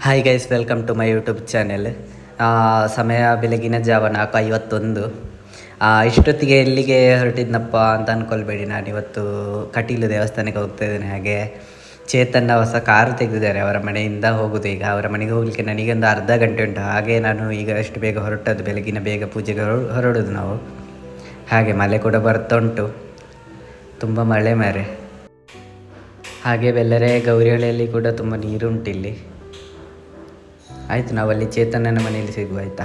Hi guys welcome to my YouTube channel ಸಮಯ ಬೆಳಗಿನ ಜಾವ ನಾಲ್ಕು ಐವತ್ತೊಂದು. ಇಷ್ಟೊತ್ತಿಗೆ ಎಲ್ಲಿಗೆ ಹೊರಟಿದ್ನಪ್ಪ ಅಂತ ಅಂದ್ಕೊಳ್ಬೇಡಿ ನಾನು ಇವತ್ತು ಕಟೀಲು ದೇವಸ್ಥಾನಕ್ಕೆ ಹೋಗ್ತಾ ಇದ್ದೇನೆ. ಹಾಗೆ ಚೇತನ್ನ ಹೊಸ ಕಾರು ತೆಗೆದಿದ್ದಾರೆ ಅವರ ಮನೆಯಿಂದ ಹೋಗೋದು ಈಗ. ಅವರ ಮನೆಗೆ ಹೋಗಲಿಕ್ಕೆ ನನಗೆ ಒಂದು ಅರ್ಧ ಗಂಟೆ ಉಂಟು. ಹಾಗೆ ನಾನು ಈಗ ಅಷ್ಟು ಬೇಗ ಹೊರಟದ್ದು, ಬೆಳಗಿನ ಬೇಗ ಪೂಜೆಗೆ ಹೊರ- ಹೊರಡೋದು ನಾವು. ಹಾಗೆ ಮಳೆ ಕೂಡ ಬರ್ತಾ ಉಂಟು. ತುಂಬ ಮಳೆ ಮರೆ. ಹಾಗೆ ಬೆಲ್ಲರೆ ಗೌರಿಹಳ್ಳಿಯಲ್ಲಿ ಕೂಡ ತುಂಬ ನೀರುಂಟು ಇಲ್ಲಿ ಆಯಿತು ನಾವಲ್ಲಿ ಚೇತನನ ಮನೆಯಲ್ಲಿ ಸಿಗುವ ಆಯ್ತಾ?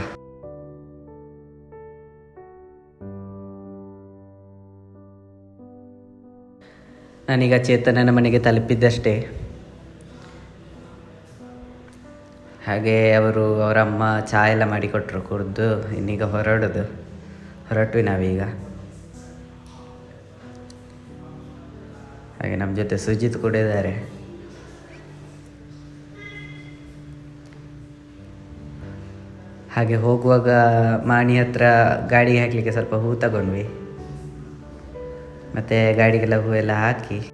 ನಾನೀಗ ಚೇತನನ ಮನೆಗೆ ತಲುಪಿದ್ದಷ್ಟೇ. ಹಾಗೆ ಅವರು ಅವರ ಅಮ್ಮ ಚಹಾ ಎಲ್ಲ ಮಾಡಿಕೊಟ್ರು, ಕುಡಿದು, ಇನ್ನೀಗ ಹೊರಡೋದು. ಹೊರಟ್ವಿ ನಾವೀಗ. ಹಾಗೆ ನಮ್ಮ ಜೊತೆ ಸುಜಿತ್ ಕೂಡ ಇದ್ದಾರೆ. ಹಾಗೆ ಹೋಗುವಾಗ ಮಾಣಿ ಹತ್ರ ಗಾಡಿಗೆ ಹಾಕಲಿಕ್ಕೆ ಸ್ವಲ್ಪ ಹೂ ತಗೊಂಡ್ವಿ. ಮತ್ತು ಗಾಡಿಗೆಲ್ಲ ಎಲ್ಲ ಹಾಕಿ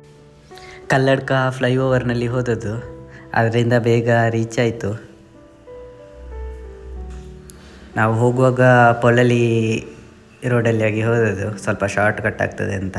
ಕಲ್ಲಡ್ಕ ಫ್ಲೈಓವರ್ನಲ್ಲಿ ಹೋದದ್ದು. ಅದರಿಂದ ಬೇಗ ರೀಚ್ ಆಯಿತು. ನಾವು ಹೋಗುವಾಗ ಪೊಳಲಿ ರೋಡಲ್ಲಿ ಆಗಿ ಹೋದದ್ದು. ಸ್ವಲ್ಪ ಶಾರ್ಟ್ ಕಟ್ ಆಗ್ತದೆ ಅಂತ.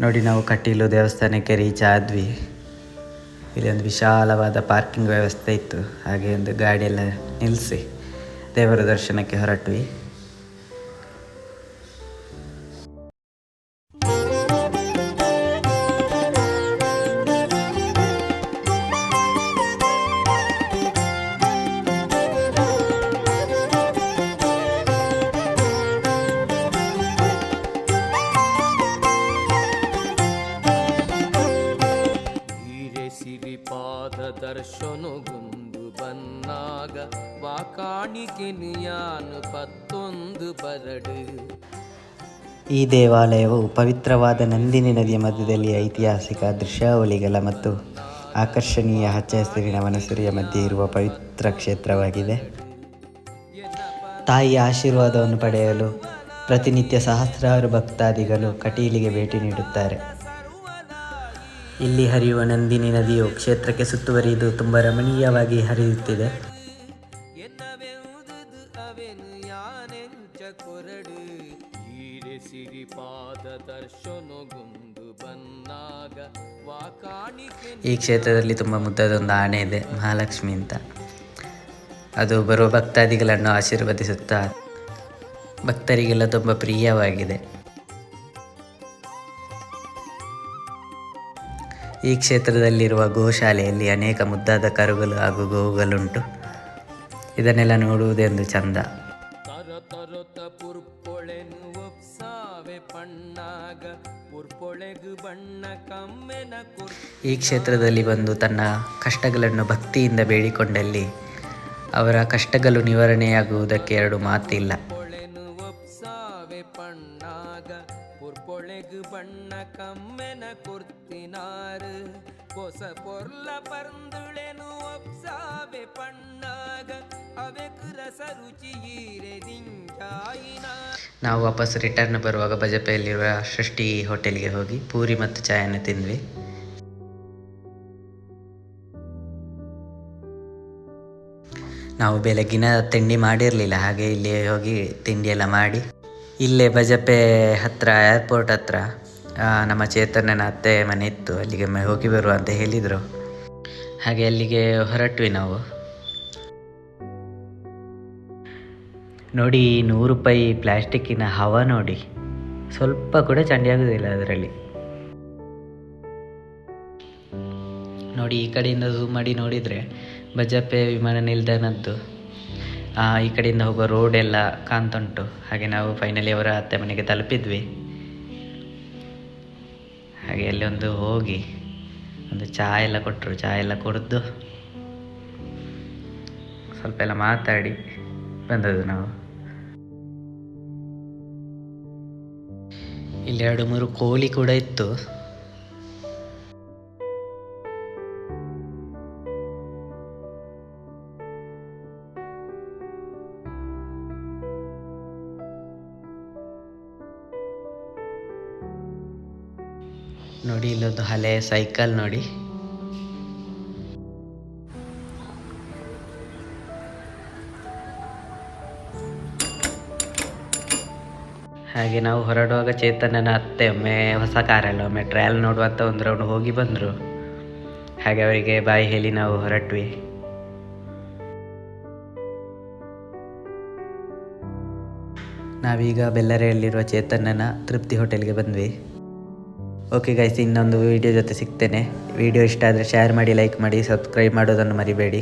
ನೋಡಿ ನಾವು ಕಟೀಲು ದೇವಸ್ಥಾನಕ್ಕೆ ರೀಚ್ ಆದ್ವಿ. ಇಲ್ಲಿ ಒಂದು ವಿಶಾಲವಾದ ಪಾರ್ಕಿಂಗ್ ವ್ಯವಸ್ಥೆ ಇತ್ತು. ಹಾಗೆ ಒಂದು ಗಾಡಿಯೆಲ್ಲ ನಿಲ್ಲಿಸಿ ದೇವರ ದರ್ಶನಕ್ಕೆ ಹೊರಟ್ವಿ. ದರ್ಶನಗೊಂದು ಬನ್ನಾಗ ವಾಕಾಣಿಕೆನಿಯಾನು ಪತ್ತೊಂದು ಬರಡು. ಈ ದೇವಾಲಯವು ಪವಿತ್ರವಾದ ನಂದಿನಿ ನದಿಯ ಮಧ್ಯದಲ್ಲಿ ಐತಿಹಾಸಿಕ ದೃಶ್ಯಾವಳಿಗಳ ಮತ್ತು ಆಕರ್ಷಣೀಯ ಹಚ್ಚ ಹಸಿರಿನ ವನಸುರಿಯ ಮಧ್ಯೆ ಇರುವ ಪವಿತ್ರ ಕ್ಷೇತ್ರವಾಗಿದೆ. ತಾಯಿಯ ಆಶೀರ್ವಾದವನ್ನು ಪಡೆಯಲು ಪ್ರತಿನಿತ್ಯ ಸಹಸ್ರಾರು ಭಕ್ತಾದಿಗಳು ಕಟೀಲಿಗೆ ಭೇಟಿ ನೀಡುತ್ತಾರೆ. ಇಲ್ಲಿ ಹರಿಯುವ ನಂದಿನಿ ನದಿಯು ಕ್ಷೇತ್ರಕ್ಕೆ ಸುತ್ತುವರಿದು ತುಂಬ ರಮಣೀಯವಾಗಿ ಹರಿಯುತ್ತಿದೆ. ಈ ಕ್ಷೇತ್ರದಲ್ಲಿ ತುಂಬ ಮುದ್ದದ ಒಂದು ಆನೆ ಇದೆ ಮಹಾಲಕ್ಷ್ಮಿ ಅಂತ. ಅದು ಬರುವ ಭಕ್ತಾದಿಗಳನ್ನು ಆಶೀರ್ವದಿಸುತ್ತಾ ಭಕ್ತರಿಗೆಲ್ಲ ತುಂಬ ಪ್ರಿಯವಾಗಿದೆ. ಈ ಕ್ಷೇತ್ರದಲ್ಲಿರುವ ಗೋಶಾಲೆಯಲ್ಲಿ ಅನೇಕ ಮುದ್ದಾದ ಕರುಗಳು ಹಾಗೂ ಗೋವುಗಳುಂಟು. ಇದನ್ನೆಲ್ಲ ನೋಡುವುದೇ ಒಂದು ಚಂದ ಈ ಕ್ಷೇತ್ರದಲ್ಲಿ ಬಂದು ತನ್ನ ಕಷ್ಟಗಳನ್ನು ಭಕ್ತಿಯಿಂದ ಬೇಡಿಕೊಂಡಲ್ಲಿ ಅವರ ಕಷ್ಟಗಳು ನಿವಾರಣೆಯಾಗುವುದಕ್ಕೆ ಎರಡು ಮಾತಿಲ್ಲ. ಬಣ್ಣ ಕಮ್ಮೆನ ಕುರ್ತಿನಾರು ಹೊಸ ಪೊರ್ಲ ಪರ್ಂದುಳೆನು ಒಪ್ಸಾವೆ ಪಣ್ಣಾಗ ಅವೆಕು ರಸ ರುಚಿ ಈರೆದಿಂಜಾಯಿನ ನಾವು ವಾಪಸ್ ರಿಟರ್ನ್ ಬರುವಾಗ ಬಜಪೆಯಲ್ಲಿರುವ ಸೃಷ್ಟಿ ಹೋಟೆಲ್ಗೆ ಹೋಗಿ ಪೂರಿ ಮತ್ತು ಚಾಯನ್ನು ತಿಂದ್ವಿ. ನಾವು ಬೆಳಗಿನ ತಿಂಡಿ ಮಾಡಿರಲಿಲ್ಲ, ಹಾಗೆ ಇಲ್ಲಿ ಹೋಗಿ ತಿಂಡಿ ಎಲ್ಲ ಮಾಡಿ. ಇಲ್ಲೇ ಬಜಪೆ ಹತ್ರ ಏರ್ಪೋರ್ಟ್ ಹತ್ರ ನಮ್ಮ ಚೇತನನ ಅತ್ತೆ ಮನೆ ಇತ್ತು. ಅಲ್ಲಿಗೆ ಹೋಗಿ ಬರುವ ಅಂತ ಹೇಳಿದರು. ಹಾಗೆ ಅಲ್ಲಿಗೆ ಹೊರಟ್ವಿ ನಾವು. ನೋಡಿ, ನೂರು ರೂಪಾಯಿ ಪ್ಲ್ಯಾಸ್ಟಿಕ್ಕಿನ ಹವ ನೋಡಿ. ಸ್ವಲ್ಪ ಕೂಡ ಚಂಡಿ ಆಗೋದಿಲ್ಲ ಅದರಲ್ಲಿ. ನೋಡಿ, ಈ ಕಡೆಯಿಂದ ಝೂಮ್ ಮಾಡಿ ನೋಡಿದರೆ ಬಜಪೆ ವಿಮಾನ ನಿಲ್ದಾಣದ್ದು. ಈ ಕಡೆಯಿಂದ ಹೋಗೋ ರೋಡ್ ಎಲ್ಲ ಕಾಣ್ತುಂಟು ಹಾಗೆ ನಾವು ಫೈನಲಿ ಅವರ ಅತ್ತೆ ಮನೆಗೆ ತಲುಪಿದ್ವಿ. ಹಾಗೆ ಅಲ್ಲಿ ಒಂದು ಹೋಗಿ ಒಂದು ಚಹಾ ಎಲ್ಲ ಕೊಟ್ಟರು ಚಹಾ ಎಲ್ಲ ಕುಡಿದು ಸ್ವಲ್ಪ ಎಲ್ಲ ಮಾತಾಡಿ ಬಂದದ್ದು ನಾವು. ಇಲ್ಲಿ ಎರಡು ಮೂರು ಕೋಳಿ ಕೂಡ ಇತ್ತು. ನೋಡಿ, ಇಲ್ಲೊಂದು ಹಳೆ ಸೈಕಲ್ ನೋಡಿ. ಹಾಗೆ ನಾವು ಹೊರಡುವಾಗ ಚೇತನನ ಅತ್ತೆ, ಒಮ್ಮೆ ಹೊಸ ಕಾರಲ್ಲ ಒಮ್ಮೆ ಟ್ರಯಲ್ ನೋಡುವಂತ ಒಂದು ರೌಂಡ್ ಹೋಗಿ ಬಂದರು. ಹಾಗೆ ಅವರಿಗೆ ಬಾಯಿ ಹೇಳಿ ನಾವು ಹೊರಟ್ವಿ. ನಾವೀಗ ಬೆಲ್ಲರೆಯಲ್ಲಿರುವ ಚೇತನನ ತೃಪ್ತಿ ಹೋಟೆಲ್ಗೆ ಬಂದ್ವಿ. ಓಕೆ ಗೈಸ್ ಇನ್ನೊಂದು ವೀಡಿಯೋ ಜೊತೆ ಸಿಗ್ತೇನೆ. ವಿಡಿಯೋ ಇಷ್ಟ ಆದರೆ ಶೇರ್ ಮಾಡಿ ಲೈಕ್ ಮಾಡಿ ಸಬ್ಸ್ಕ್ರೈಬ್ ಮಾಡೋದನ್ನು ಮರಿಬೇಡಿ.